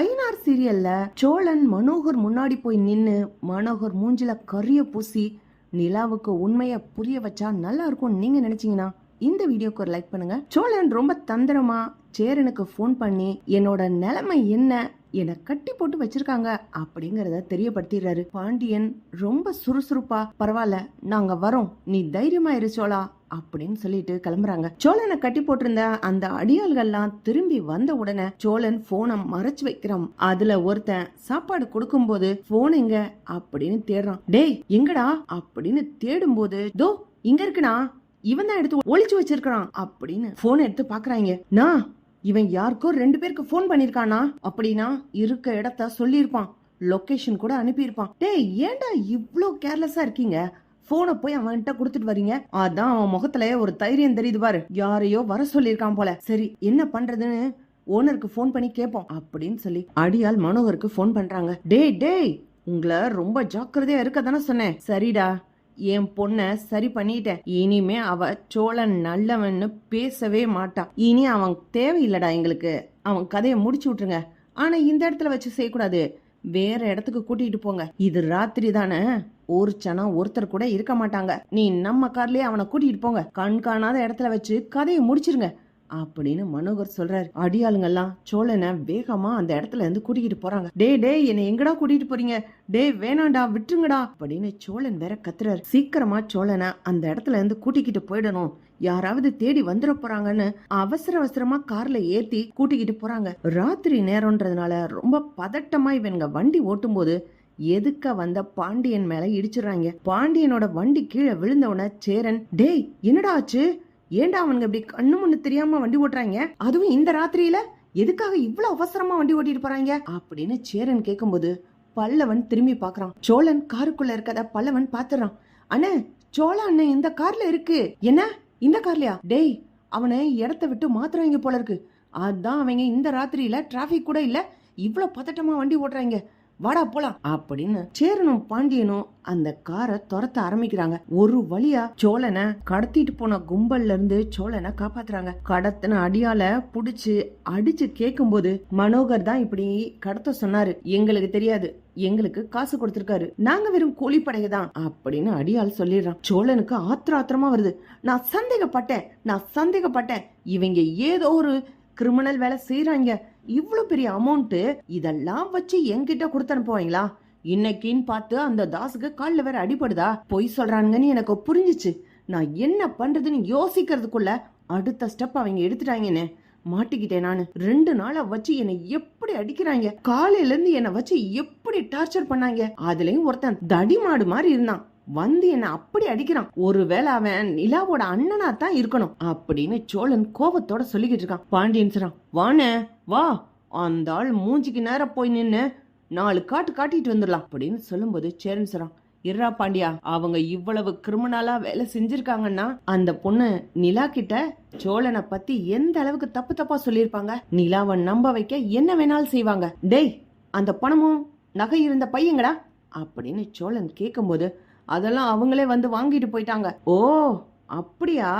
ஐநார் சீரியல்ல சோழன் மனோகர் முன்னாடி போய் நின்னு மனோகர் மூஞ்சில கரிய பூசி நிலாவுக்கு உண்மைய புரிய வச்சா நல்லா இருக்கும் நீங்க நினைச்சீங்கன்னா இந்த வீடியோக்கு ஒரு லைக் பண்ணுங்க. சோழன் ரொம்ப தந்திரமா சேரனுக்கு ஃபோன் பண்ணி என்னோட நிலைமை என்ன? என்னை கட்டி போட்டு வச்சிருக்காங்க அப்படிங்கறத தெரியப்படுத்திடுறாரு. பாண்டியன் ரொம்ப சுறுசுறுப்பா பரவாயில்ல நாங்க வரோம் நீ தைரியமா இரு சோழா அப்படின்னு சொல்லிட்டு கிளம்புறாங்க. சோழனை கட்டி போட்டிருந்த அந்த அடியாள்கள்லாம் திரும்பி வந்த உடனே சோழன் போனை மறைச்சு வைக்கிறான். அதுல ஒருத்தன் சாப்பாடு கொடுக்கும் போது போன் எங்க? அப்படின்னு தேடுறான். டேய் எங்கடா? அப்படின்னு தேடும்போது தோ இங்க இருக்குனா இவன் தான் எடுத்து ஒழிச்சு வச்சிருக்கான் அப்படின்னு போன் எடுத்து பாக்குறாங்க. நான் இவன் யாருக்கோ ரெண்டு பேருக்கு ஃபோன் பண்ணிருக்கானா? அப்படின்னா இருக்க இடத்த சொல்லியிருப்பான். லொக்கேஷன் கூட அனுப்பியிருப்பான். டேய் ஏன்டா இவ்வளோ கேர்லெஸ்ஸா இருக்கீங்க? போனை போய் அவன்கிட்ட கொடுத்துட்டு வரீங்க அதான் அவன் முகத்துல ஒரு தைரியம் தெரியுது பாரு. யாரையோ வர சொல்லியிருக்கான் போல. சரி என்ன பண்றதுன்னு ஓனருக்கு ஃபோன் பண்ணி கேட்போம் அப்படின்னு சொல்லி அடியால் மனோகருக்கு ஃபோன் பண்றாங்க. டேய் டேய் உங்களை ரொம்ப ஜாக்கிரதையா இருக்க தானே சொன்னேன். சரிடா என் பொண்ணை சரி பண்ணிட்டேன். இனிமே அவ சோழன் நல்லவன்னு பேசவே மாட்டான் இனி அவன் தேவையில்லடா எங்களுக்கு. அவன் கதையை முடிச்சு விட்டுருங்க. ஆனா இந்த இடத்துல வச்சு செய்யக்கூடாது. வேற இடத்துக்கு கூட்டிட்டு போங்க. இது ராத்திரி தானே. ஒரு சனம் ஒருத்தர் கூட இருக்க மாட்டாங்க. நீ நம்ம கார்லயே அவனை கூட்டிட்டு போங்க. கண் காணாத இடத்துல வச்சு கதையை முடிச்சிருங்க. அப்படின்னு மனோகர் சொல்றாரு. அடியாளுங்கெல்லாம் சோழனை வேகமா அந்த இடத்துல இருந்து கூட்டிகிட்டு போறாங்க. டேய் டே என்னை எங்கடா கூட்டிட்டு போறீங்க? டேய் வேணாண்டா விட்டுருங்கடா அப்படின்னு சோழன் வேற கத்துறாரு. சீக்கிரமா சோழனை அந்த இடத்துல இருந்து கூட்டிக்கிட்டு போயிடணும். யாராவது தேடி வந்துட போறாங்கன்னு அவசர அவசரமா கார்ல ஏத்தி கூட்டிக்கிட்டு போறாங்க. ராத்திரி நேரம்ன்றதுனால ரொம்ப பதட்டமா இவங்க வண்டி ஓட்டும் போது எதுக்க வந்த பாண்டியன் மேல இடிச்சிடுறாங்க. பாண்டியனோட வண்டி கீழே விழுந்த உடனே சேரன் டேய் என்னடா ஆச்சு? ஏன்டா அவனுங்க இப்படி கண்ணு முன்னு தெரியாம வண்டி ஓட்டுறாங்க? அதுவும் இந்த ராத்திரியில? எதுக்காக இவ்வளவு அவசரமா வண்டி ஓட்டிட்டு போறாங்க? அப்படின்னு சேரன் கேட்கும்போது பல்லவன் திரும்பி பாக்குறான். சோழன் காருக்குள்ள இருக்கத பல்லவன் பாத்துறான். அண்ணே சோழ அண்ணன் இந்த கார்ல இருக்கு. என்ன? இந்த கார்லயா? டேய் அவனை இடத்த விட்டு மாத்துறாங்க போல இருக்கு. அதான் அவங்க இந்த ராத்திரியில டிராபிக் கூட இல்ல. இவ்வளவு பதட்டமா வண்டி ஓட்டுறாங்க. வாடா போலாம் அப்படின்னு சேரனும் பாண்டியனும் அந்த காரை துரத்த ஆரம்பிக்கிறாங்க. ஒரு வழியா சோழனை கடத்திட்டு போன கும்பல்ல இருந்து சோழனை காப்பாத்துறாங்க. கடத்தின அடியால புடிச்சு அடிச்சு கேட்கும்போது மனோகர் தான் இப்படி கடத்த சொன்னாரு. எங்களுக்கு தெரியாது. எங்களுக்கு காசு கொடுத்திருக்காரு. நாங்க வெறும் கூலிப்படையை தான் அப்படின்னு அடியால் சொல்லிடுறான். சோழனுக்கு ஆத்திர ஆத்திரமா வருது. நான் சந்தேகப்பட்டேன். நான் சந்தேகப்பட்டேன். இவங்க ஏதோ ஒரு கிரிமினல் வேலை செய்யறாங்க இவ்வளோ பெரிய அமௌண்ட்டு இதெல்லாம் வச்சு என்கிட்ட கொடுத்து அனுப்புவாங்களா? இன்னைக்குன்னு பார்த்து அந்த தாஸுக்கு காலில் வேற அடிபடுதா? பொய் சொல்றானுங்கன்னு எனக்கு புரிஞ்சுச்சு. நான் என்ன பண்றதுன்னு யோசிக்கிறதுக்குள்ள அடுத்த ஸ்டெப் அவங்க எடுத்துட்டாங்கன்னு மாட்டிக்கிட்டேன் நான். ரெண்டு நாளா வச்சு என்னை எப்படி அடிக்கிறாங்க? காலையில இருந்து என்னை வச்சு எப்படி டார்ச்சர் பண்ணாங்க? அதுலயும் ஒருத்தன் தடி மாடு மாதிரி இருந்தான். வந்து என்ன அப்படி அடிக்கிறான். ஒருவேளை அவன் நிலாவோட அண்ணனா தான் இருக்கணும் அப்படின்னு சோழன் கோபத்தோட சொல்லிக்கிட்டு இருக்கான். பாண்டியன் சொல்றான் வானே வா. அந்த ஆள் மூஞ்சிக்கு நேரம் போய் நின்னு நாலு காட்டு காட்டிட்டு வந்துடலாம் அப்படின்னு சொல்லும்போது சேரன் சொல்றான் இர்ரா பாண்டியா அவங்க இவ்வளவு கிரிமினலா வேலை செஞ்சிருக்காங்கன்னா அந்த பொண்ணு நிலா கிட்ட சோழனை பத்தி எந்த அளவுக்கு தப்பு தப்பா சொல்லியிருப்பாங்க? நிலாவை நம்ப வைக்க என்ன வேணாலும் செய்வாங்க. டேய் அந்த பணமும் நகை இருந்த பையங்கடா அப்படின்னு சோழன் கேட்கும்போது அதெல்லாம் அவங்களே வந்து வாங்கிட்டு போயிட்டாங்க. ஓ அப்படியா?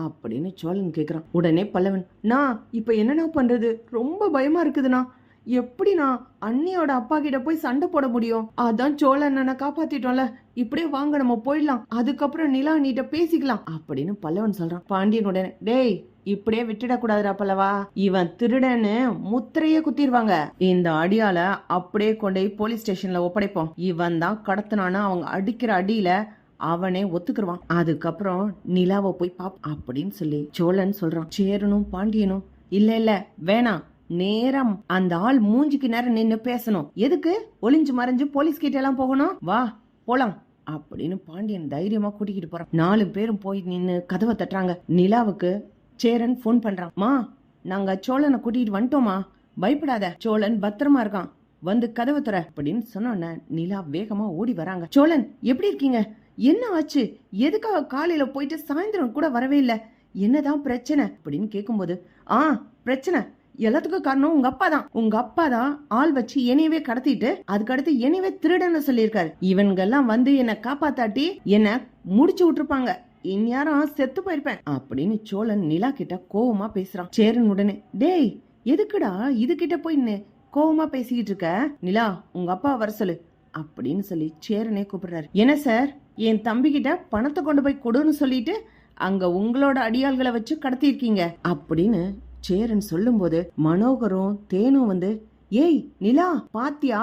அப்படின்னு சோழன் கேட்குறான் உடனே பல்லவன் நான் இப்போ என்னண்ணா பண்ணுறது ரொம்ப பயமாக இருக்குதுண்ணா. எப்படி நான் அண்ணியோட அப்பா கிட்ட போய் சண்டை போட முடியும்? அதான் சோழன் அண்ணனை காப்பாத்திட்டோம்ல. இப்படியே வாங்க நம்ம போயிடலாம். அதுக்கப்புறம் நிலா நீட்ட பேசிக்கலாம் அப்படின்னு பல்லவன் சொல்றான். பாண்டியன் உடனே டேய் இப்படியே விட்டுடக்கூடாதுரா பல்லவா. இவன் திருடன்னு முத்திரையே குத்திடுவாங்க இந்த அடியால அப்படியே கொண்டு போய் போலீஸ் ஸ்டேஷன்ல ஒப்படைப்போம். இவன் தான் கடத்தினான்னு அவங்க அடிக்கிற அடியில அவனே ஒத்துக்குருவான். அதுக்கப்புறம் நிலாவை போய் பாப் அப்படின்னு சொல்லி சோழன் சொல்றான். சேரனும் பாண்டியனும் இல்ல இல்ல வேணாம். நேரம். அந்த ஆள் மூஞ்சிக்கு நேரம் நின்னு பேசணும். எதுக்கு? ஒளிஞ்சு மறைஞ்சு போலீஸ் கிட்ட எல்லாம் போகணும். வா போலாம். அப்படின்னு பாண்டியன் தைரியமா கூட்டிக்கிட்டு போறான். நாலு பேரும் போய் நின்று கதவை தட்டுறாங்க. நிலாவுக்கு சேரன் ஃபோன் பண்றான். மா நாங்க சோழனை கூட்டிகிட்டு வந்துட்டோமா பயப்படாத. சோழன் பத்திரமா இருக்கான். வந்து கதவை தர அப்படின்னு சொன்னோன்ன நிலா வேகமா ஓடி வராங்க. சோழன் எப்படி இருக்கீங்க? என்ன ஆச்சு? எதுக்காக காலையில போயிட்டு சாயந்தரம் கூட வரவே இல்லை? என்னதான் பிரச்சனை? அப்படின்னு கேட்கும்போது ஆ பிரச்சனை. எல்லாத்துக்கும் காரணம் உங்க அப்பா தான். உங்க அப்பா தான் ஆள் வச்சு என்னையவே கடத்திட்டு அதுக்கடுத்து என்னையவே திருடன்னு சொல்லியிருக்காரு. இவன்கெல்லாம் வந்து என்னை காப்பாத்தாட்டி என்னை முடிச்சு விட்டுருப்பாங்க. இந்நேரம் செத்து போயிருப்பேன் அப்படின்னு சோழன் நிலா கிட்ட கோவமா பேசுறான். சேரன் உடனே டேய் எதுக்குடா இது கிட்ட போய் கோவமா பேசிக்கிட்டு இருக்க? நிலா உங்க அப்பா வர சொல்லு அப்படின்னு சொல்லி சேரனே கூப்பிடுறாரு. என்ன சார்? என் தம்பி கிட்ட பணத்தை கொண்டு போய் கொடுன்னு சொல்லிட்டு அங்க உங்களோட அடியாள்களை வச்சு கடத்தியிருக்கீங்க? அப்படின்னு சேரன் சொல்லும்போது மனோகரும் தேனும் வந்து ஏய் நிலா பாத்தியா?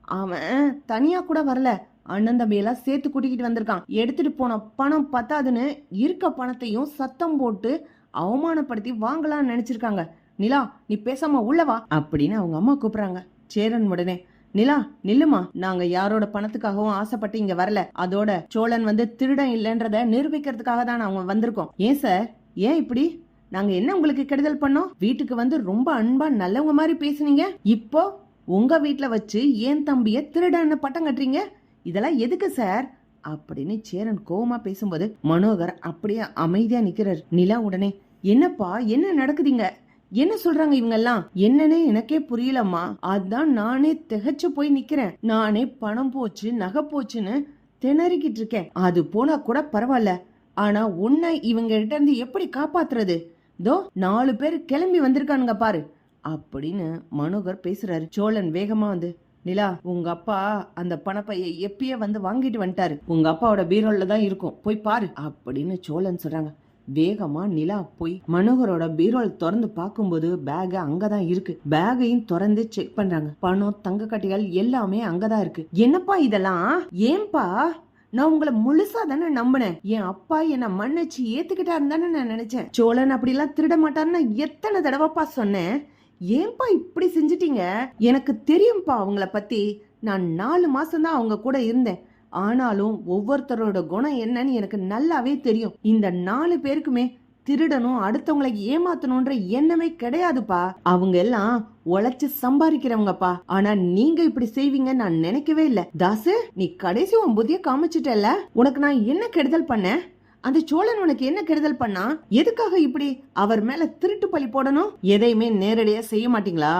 அவன் தனியா கூட வரல. அண்ணன் தம்பியெல்லாம் சேர்த்து கூட்டிக்கிட்டு வந்திருக்கான். எடுத்துட்டு போன பணம் பத்தாதுன்னு இருக்க பணத்தையும் சத்தம் போட்டு அவமானப்படுத்தி வாங்கலாம்னு நினைச்சிருக்காங்க. நிலா நீ பேசாம உள்ளவா அப்படின்னு அவங்க அம்மா கூப்பிடுறாங்க. சேரன் உடனே நிலா நில்லுமா. நாங்க யாரோட பணத்துக்காகவும் ஆசைப்பட்டு இங்க வரல. அதோட சோழன் வந்து திருடன் இல்லைன்றத நிரூபிக்கிறதுக்காக தான் நாங்க வந்திருக்கோம். ஏன் சார்? ஏன் இப்படி? நாங்க என்ன உங்களுக்கு கெடுதல் பண்ணோம்? வீட்டுக்கு வந்து ரொம்ப அன்பா நல்லவங்க மாதிரி பேசுனீங்க. இப்போ உங்க வீட்டுல வச்சு ஏன் தம்பிய திருடன்னு பட்டம் கட்டுறீங்க? இதெல்லாம் எதுக்கு சார்? அப்படின்னு சேரன் கோவமா பேசும்போது மனோகர் அப்படியே அமைதியா நிக்கிறார். நிலா உடனே என்னப்பா என்ன நடக்குதுங்க? என்ன சொல்றாங்க இவங்க எல்லாம் என்னன்னே எனக்கே புரியலம்மா. அதான் நானே திகைச்சு போய் நிக்கிறேன். நானே பணம் போச்சு நகை போச்சுன்னு திணறிக்கிட்டு இருக்கேன். அது போனா கூட பரவாயில்ல. ஆனா உன்னை இவங்க கிட்ட இருந்து எப்படி காப்பாத்துறது? தோ நாலு பேர் கிளம்பி வந்திருக்கானுங்க பாரு. அப்படின்னு மனோகர் பேசுறாரு. சோழன் வேகமா வந்து நிலா உங்க அப்பா அந்த பணப்பைய எப்பயே வந்து வாங்கிட்டு வந்துட்டாரு. உங்க அப்பாவோட பீரோல்ல தான் இருக்கும். போய் பாரு அப்படின்னு சோழன் சொல்றாங்க. வேகமா நிலா போய் மனோகரோட பீரோல் திறந்து பார்க்கும்போது பேக் அங்கதான் இருக்கு. பேகையும் திறந்து செக் பண்றாங்க. பணம் தங்க கட்டிகள் எல்லாமே அங்கதான் இருக்கு. என்னப்பா இதெல்லாம்? ஏன்பா? நான் உங்களை முழுசா தானே நம்பினேன். என் அப்பா என்ன மன்னிச்சு ஏத்துக்கிட்டாருன்னு தானே நான் நினைச்சேன். சோழன் அப்படிலாம் திருட மாட்டாருன்னு எத்தனை தடவைப்பா சொன்னேன். ஏன்பா இப்படி செஞ்சிட்டீங்க? எனக்கு தெரியும்பா அவங்கள பத்தி. நான் நாலு மாசம் தான் அவங்க கூட இருந்தேன். ஆனாலும் ஒவ்வொருத்தரோட குணம் என்னன்னு எனக்கு நல்லாவே தெரியும். இந்த நாலு பேருக்குமே திருடணும் அடுத்தவங்களை ஏமாத்தணும்ன்ற எண்ணமே கிடையாதுப்பா. அவங்க எல்லாம் உழைச்சு சம்பாதிக்கிறவங்கப்பா. ஆனா நீங்க இப்படி செய்வீங்க நான் நினைக்கவே இல்ல. தாசு நீ கடைசி உன் புதிய காமிச்சிட்டல உனக்கு நான் என்ன கெடுதல் பண்ணேன்? அந்த சோழன் உனக்கு என்ன கெடுதல் பண்ணா? எதுக்காக இப்படி அவர் மேல திருட்டு பழி போடணும்? எதையுமே நேரடியா செய்ய மாட்டீங்களா?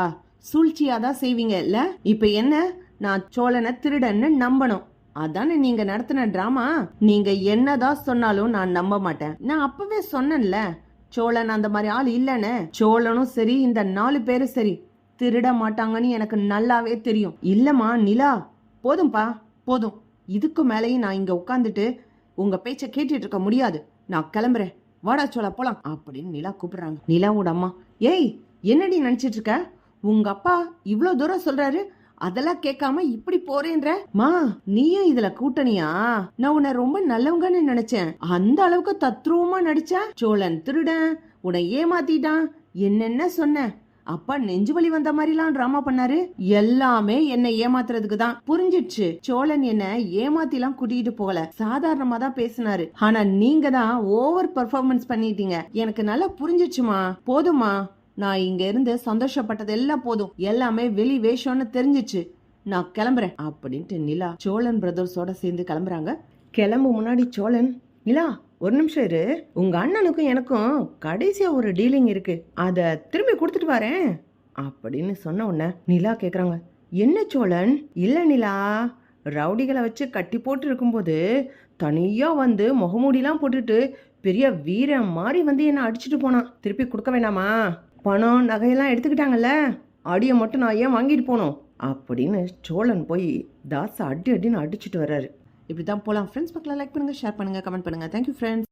சூழ்ச்சியா தான் செய்வீங்க இல்ல? இப்ப என்ன? நான் சோழனை திருடன்னு நம்பணும். அதானே நீங்க நடத்தின டிராமா? நீங்க என்னதான் சொன்னாலும் நான் நம்ப மாட்டேன். நான் அப்பவே சொன்னேன்ல சோழன் அந்த மாதிரி ஆள் இல்லன்னு. சோழனும் சரி இந்த நாலு பேரும் சரி. திருட மாட்டாங்கன்னு எனக்கு நல்லாவே தெரியும். இல்லம்மா நிலா போதும்பா போதும். இதுக்கு மேலேயும் நான் இங்க உட்காந்துட்டு உங்க பேச்ச கேட்டுட்டு இருக்க முடியாது. நான் கிளம்புறேன். வாடா சோழ போலாம். அப்படின்னு நிலா கூப்பிடுறாங்க. நிலாவோட அம்மா ஏய் என்னடி நினைச்சிட்டு இருக்க? உங்க அப்பா இவ்வளோ தூரம் சொல்றாரு. அதெல்லாம் கேட்காம இப்படி போறேன்ற? மா நீயும் இதுல கூட்டணியா? நான் உன்னை ரொம்ப நல்லவங்கன்னு நினைச்சேன். அந்த அளவுக்கு தத்ரூபமா நடிச்ச சோழன் திருடன் உன்னை ஏமாத்திட்டான். என்னென்ன சொன்ன? அப்பா நெஞ்சு வலி வந்த மாதிரிலாம் டிராமா பண்ணாரு. எல்லாமே என்னை ஏமாத்துறதுக்கு தான் புரிஞ்சிடுச்சு. சோழன் என்ன ஏமாத்திலாம் கூட்டிட்டு போகல. சாதாரணமா தான் பேசினாரு. ஆனா நீங்க தான் ஓவர் பெர்ஃபார்மன்ஸ் பண்ணிட்டீங்க. எனக்கு நல்லா புரிஞ்சிச்சுமா போதுமா? நான் இங்க இருந்து சந்தோஷப்பட்டது எல்லாம் போதும். எல்லாமே வெளி வேஷம்னு தெரிஞ்சிச்சு நான் கிளம்புறேன். அப்படின்ட்டு நிலா சோழன் பிரதர்ஸோட சேர்ந்து கிளம்புறாங்க. கிளம்பு முன்னாடி சோழன் நிலா ஒரு நிமிஷம் இரு. உங்க அண்ணனுக்கும் எனக்கும் கடைசியா ஒரு டீலிங் இருக்கு. அதை திரும்பி கொடுத்துட்டு வரேன். அப்படின்னு சொன்ன உடனே நிலா கேக்குறாங்க. என்ன சோழன்? இல்ல நிலா. ரவுடிகளை வச்சு கட்டி போட்டு இருக்கும்போது தனியா வந்து முகமூடிலாம் போட்டுட்டு பெரிய வீரன் மாதிரி வந்து என்ன அடிச்சிட்டு போனான். திருப்பி கொடுக்க வேணாமா பணம் நகையெல்லாம் எடுத்துக்கிட்டாங்கல்ல. அடியை மட்டும் நான் ஏன் வாங்கிட்டு போனோம்? அப்படின்னு சோழன் போய் தாசை அடி அடின்னு அடிச்சிட்டு வர்றாரு. இப்படி தான் போகலாம் ஃப்ரெண்ட்ஸ் பக்கம் லைக் பண்ணுங்கள் ஷேர் பண்ணுங்கள் கமெண்ட் பண்ணுங்கள் தேங்க்யூ ஃப்ரெண்ட்ஸ்